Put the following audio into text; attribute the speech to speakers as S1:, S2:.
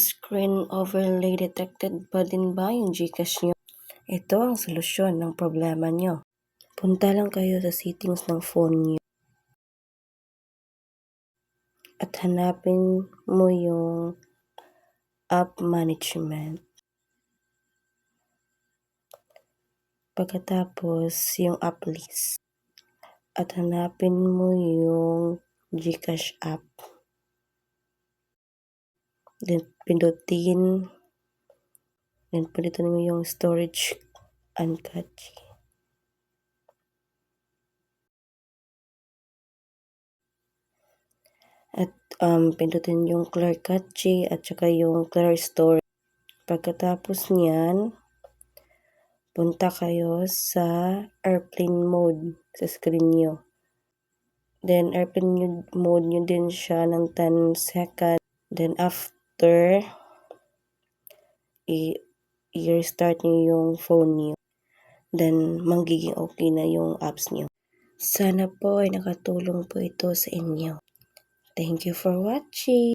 S1: screen overlay detected pa din ba yung Gcash nyo? Ito ang solusyon ng problema nyo. Punta lang kayo sa settings ng phone nyo. At hanapin mo yung app management. Pagkatapos, yung app list. At hanapin mo yung Gcash app. Then, pindutin. Then, pindutin mo yung storage cache. At um, pindutin yung clear cache at saka yung clear storage. Pagkatapos niyan, punta kayo sa airplane mode sa screen nyo. Then, airplane mode nyo din siya ng 10 seconds. Then, after, i-restart nyo yung phone nyo. Then, magiging okay na yung apps nyo. Sana po ay nakatulong po ito sa inyo. Thank you for watching.